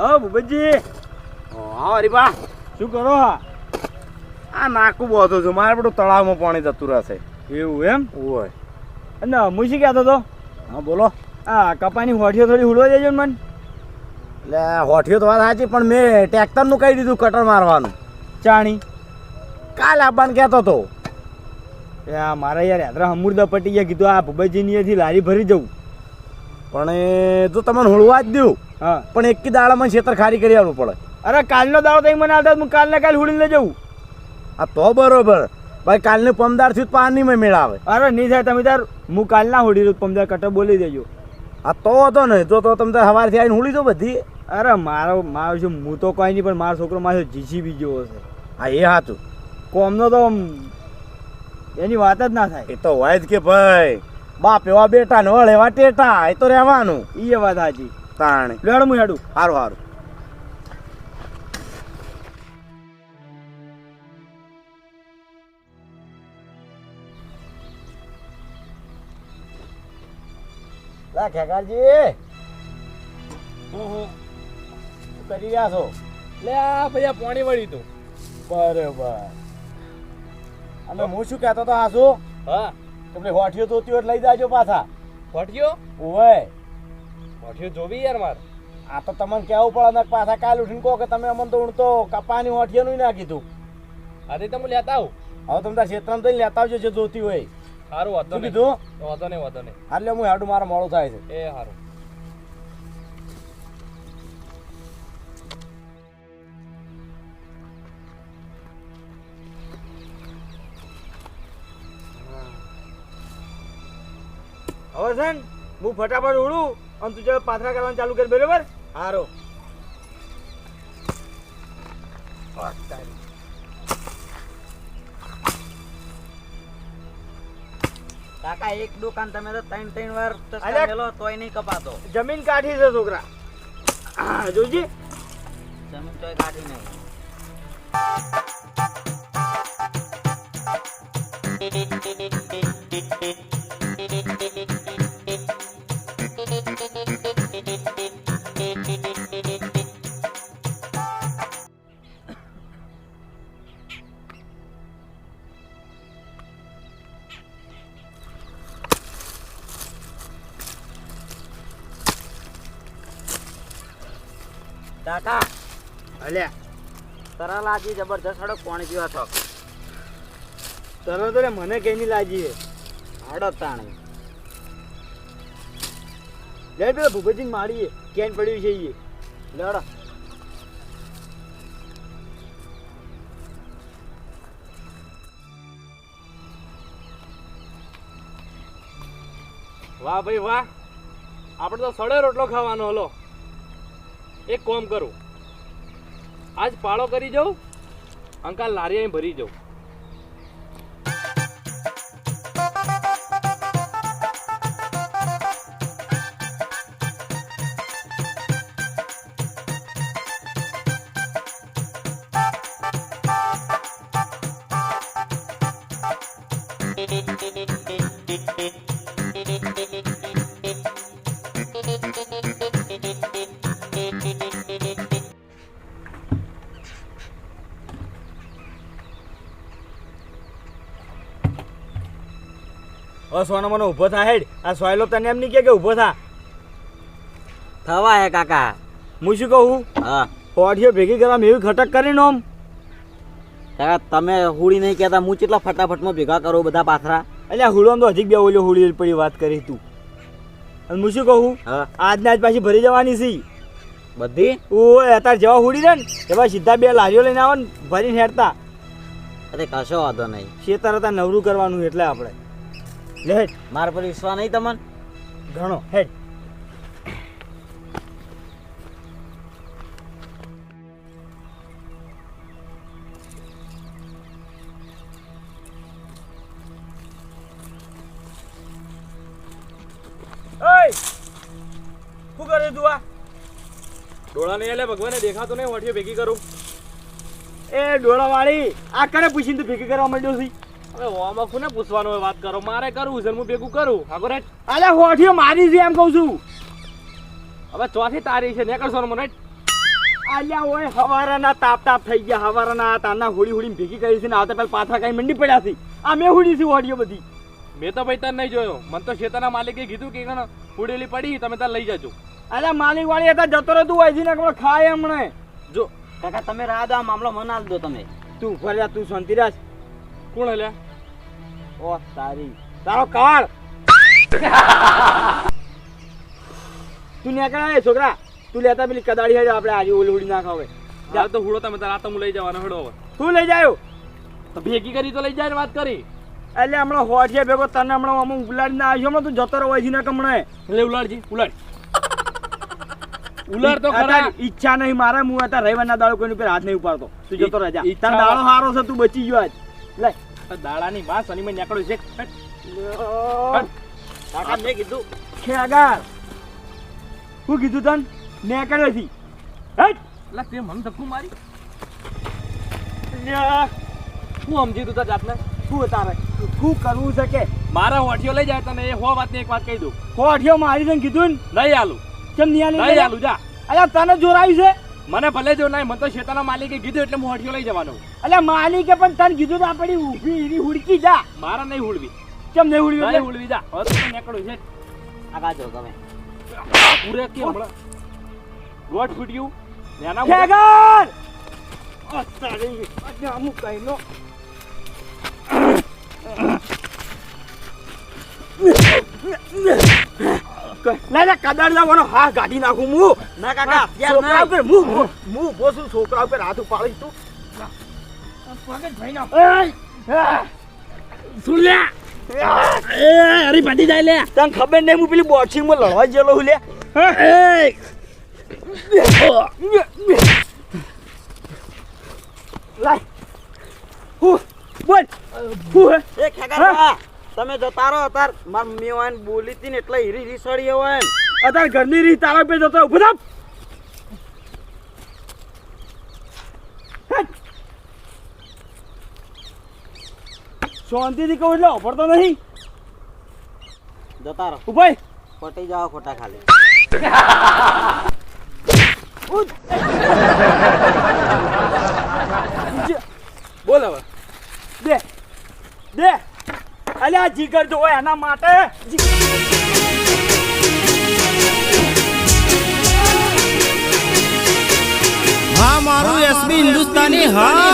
હા ભૂપતજી. હા હરીબા શું કરો હા? આ નાકું બોતો છું. મારે બધું તળાવમાં પાણી જતું રહેશે. એવું એમ? હોય અને હું શું કહેતો હતો? હા બોલો. આ કપાની હોઠીઓ થોડી હુડવા દેજો ને મને. એટલે હોઠિયો તો વાત સાચી પણ મેં ટ્રેક્ટરનું કહી દીધું કટર મારવાનું. ચાણી. કાલ આપવાનું કહેતો હતો મારા યાર યાત્રા અમૃતા પટી ગયા. કીધું આ ભૂપતજીની અહીંથી લારી ભરી જવું. પણ એ જો તમને હોળવા જ દઉં હા. પણ એક દાડામાં છેતર ખારી કરી આવવું પડે. અરે કાલનો દાડો તમે મને આવતા હું કાલને કાલ હુડીને લઈ જવું આ તો બરોબર. ભાઈ કાલની પમદાર થયું તો પાણી મેળ આવે અરે નહીં થાય તમે તાર હું કાલના હુડી રહ્યું પમદાર કટ બોલી દેજો. આ તો હતો ને તો તો તમે સવારથી આવીને હોડી દો બધી. અરે મારો મારો છે હું તો કાંઈ નહીં પણ મારો છોકરો મારો જીસીબી જેવો છે હા એ સાચું કોમનો તો એની વાત જ ના થાય. એ તો હોય જ કે ભાઈ. બાપ એવા બેટા ને વળ એવા ટેટા એ તો રહેવાનું. એ વાત હાજી તાણે. લેડ હું હેડું. સારું સારું લા ખેગારજી. શું કરી રહ્યા છો? લે આ પાણી વળી તું. બરોબર. અને હું શું કહેતો તો શું હા. તમને હોઠિયો ધોતી હોય તો લઈ જાજો પાછા. હોઠિયો? ઓવે. હોઠિયો જોવી યાર માર. આ તો તમને કેવું પડે ને પાછા કાલ ઉઠીને કહો કે તમે અમને તો ઊણતો કપાની હોઠિયાનું ના કીધું. અરે તમે લેતા આવું. હવે તમે તાર ક્ષેત્રમાં જઈને લેતા આવજો જે જોતી હોય. સારું વાંધો નહીં. કીધું? વાંધો નહીં વાંધો નહીં. એટલે હું હાડું મારા મોડો થાય છે. એ સારું હવે છે ને હું ફટાફટ ઉડું અને તું ચાલો પાથરા કરવાનું ચાલુ કર બરોબર? હારો. કાકા એક દુકાન તમે તો ત્રણ ત્રણ વાર ટચકા તોય નહીં કપાતો. જમીન કાઢી છે છોકરા. જોજી. જમીન તોય કાઢી નહીં. કાકા અલ્યા તરા લાજી જબરજસ્ત હડો કોણ પીવા છો? તરત રે મને કઈ લાગી તાણે હડક તાણી. લે પેલા ભૂપતજી મારીએ, કેન પડ્યું છે એ લેડો. વાહ ભાઈ વાહ, આપણે તો સડે રોટલો ખાવાનો, હલો. એક કોમ કરું. આજ પાળો કરી જાઉં અંકાલ લારી ભરી જાઉં. હવે સોનો મને ઊભો થા હેડ. આ સોયલો તને એમ નહીં કે કે ઊભો થા. થવા હે કાકા. હું શું કહું? હા. હોઠીઓ ભેગી કરવા એવી ઘટક કરીને ઓમ કાકા તમે હુડી નહીં કહેતા. હું કેટલા ફટાફટમાં ભેગા કરો બધા પાથરા? એટલે હુડો તો હજી બે ઓલ્યો હુડી પડી વાત કરી તું. અને હું શું કહું? હા. આજના આજ પાછી ભરી જવાની છે. બધી? ઓય અત્યારે જવા હુડી રે ને એવા સીધા બે લારીઓ લઈને આવો ને ભરીને હેડતા. અરે કશો વાંધો નહીં. શેતર હતા નવરું કરવાનું એટલે આપણે. લે હેડ. મારા પર વિશ્વાસ નહીં તમને? ઘણો હેડ. શું કરે તું આ? ડોળા નહીં એટલે ભગવાને દેખાતો નહીં વાટીઓ ભેગી કરું. એ ડોળા વાળી આ કરે પૂછીને તું ભેગી કરવા માંડ્યો છે? હવે કોને પૂછવાનો હોય વાત કરો? મારે કરવું છે હું ભેગું કરું. આગો રે અલ્યા હોઠીઓ મારી છે એમ કહું છું. હવે ચોથી તારી છે ને કરશો મને આલ્યા હોય હવારાના તાપ તાપ થઈ ગયા હવારાના તારના હોળી હોળી ભેગી કરી છે ને આવતા પેલા પાથરા કઈ મંડી પડ્યા છે. આ મેં હોડી છે હોડીઓ બધી. મેં તો ભાઈ તને નહીં જોયો. મને તો શેતાના માલિકે કીધું કે ઉડેલી પડી તમે ત્યાં લઈ જજો. અરે માલિક વાળી હતા જતો રહે તું હોય છે ને ખાય હમણે જો. કાકા તમે રાહ દો આ મામલો મનાલ દો તમે. તું. ફર્યા તું શાંતિ રાખ. કોણ હલ્યા ઓ તારી. તારો કાળ. તું નીકળ્યા એ છોકરા? તું લેતા પેલી કદાળી હેડ આપણે આજે ઓલી ઉડી નાખ હવે. જા. તો હુડો તમે તારા તો હું લઈ જવાનો હડો હવે. તું લઈ જાયો. તો ભેગી કરી તો લઈ જાય ને વાત કરી. એટલે હમણાં હોઠિયા ભેગો તને હમણાં અમુક ઉલાડીને આવ્યો હમણાં તું જતો રહો છે ને કમણે. એટલે ઉલાડજી ઉલાડ. ઉલાડ તો ખરા. ઈચ્છા નહીં મારે હું હતા રવિવારના દાડો કોઈની ઉપર હાથ નહીં ઉપાડતો. તું જતો રહેજા. તારો દાડો હારો છે તું બચી ગયો આજ. લે દાડાની માં શનિમાં નીકળ્યું છે. કાકા મેં કીધું. ખેગાર શું કીધું તન? નીકળ્યો છી. હટ. લા તે મને ધક્કુ મારી. હું સમજી તું તાર જાતને. શું તારે? શું કરવું છે કે? મારા હોઠિયો લઈ જાય તને એ હો વાતની એક વાત કહી દઉં. હોઠિયો મારી તને કીધું ને? નહીં આલું. કેમ નહીં નહીં આલું જા. અલ્યા તને જોરાયું છે? મને ભલે જો નહીં મને તો શેતાના માલિકે કીધું એટલે હું હઠિયો લઈ જવાનો. એટલે માલિકે પણ તને કીધું તો આપણી ઊભી હીરી હુડકી જા. મારા નહીં હુડવી. કેમ નહીં હુડવી નહીં હુડવી જા. હવે તો નીકળ્યું છે. આગા જો તમે. પૂરે કે હમણાં? ગોઠ ફૂટ્યું એના ખેગાર ઓ તારી અમુક કઈ નો લે લે કદાડ લાવવાનો હા ગાડી નાખું હું ના કાકા છોકરા ઉપર હું હું છોકરા ઉપર હાથ તું. પગજ ભાઈ ના. અરે પાટી જાય લે. તને ખબર નહીં હું પેલી બોક્સિંગમાં લડવા જેલો હું? લે લાય. હું બોલ. હું હે? એ ખેગા તમે જતા રહો અત્યારે માર મમ્મી હોય ને બોલી હતી ને એટલે હીરી રીસડી હોય ને અત્યારે ઘરની રીત તારા પે જતો ઊભો થાપ. શાંતિથી કહું એટલે ઓફરતો નહીં. જતા રહો. ઉભાઈ પટી જાઓ ખોટા ખાલી બોલ હવે દે દે અલ્યા જીગર જો હોય એના માટે. હા મારું એસબી હિન્દુસ્તાની હા.